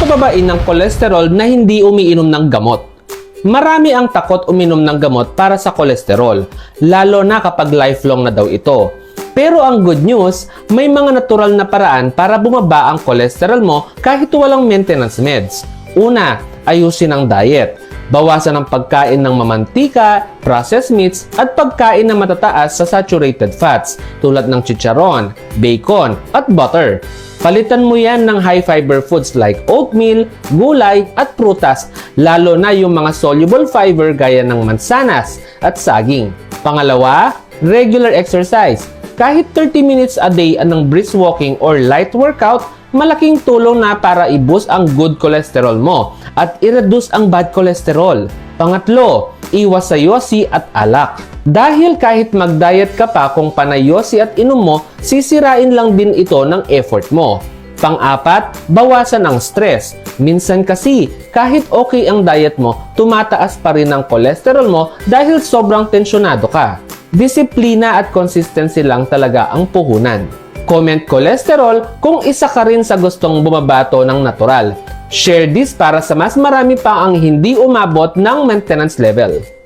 pababain ng kolesterol na hindi umiinom ng gamot. Marami ang takot uminom ng gamot para sa kolesterol, lalo na kapag lifelong na daw ito. Pero ang good news, may mga natural na paraan para bumaba ang kolesterol mo kahit walang maintenance meds. Una, ayusin ang diet. Bawasan ang pagkain ng mamantika, processed meats, at pagkain na matataas sa saturated fats tulad ng chicharon, bacon, at butter. Palitan mo yan ng high fiber foods like oatmeal, gulay, at prutas, lalo na yung mga soluble fiber gaya ng mansanas at saging. Pangalawa, regular exercise. Kahit 30 minutes a day anong brisk walking or light workout, malaking tulong na para i-boost ang good cholesterol mo at i-reduce ang bad cholesterol. Pangatlo, iwas sa yosi at alak. Dahil kahit mag-diet ka pa kung panay yosi at inom mo, sisirain lang din ito ng effort mo. Pang-apat, bawasan ang stress. Minsan kasi, kahit okay ang diet mo, tumataas pa rin ang cholesterol mo dahil sobrang tensyonado ka. Disiplina at consistency lang talaga ang puhunan. Comment cholesterol kung isa ka rin sa gustong bumabato ng natural. Share this para sa mas marami pa ang hindi umabot ng maintenance level.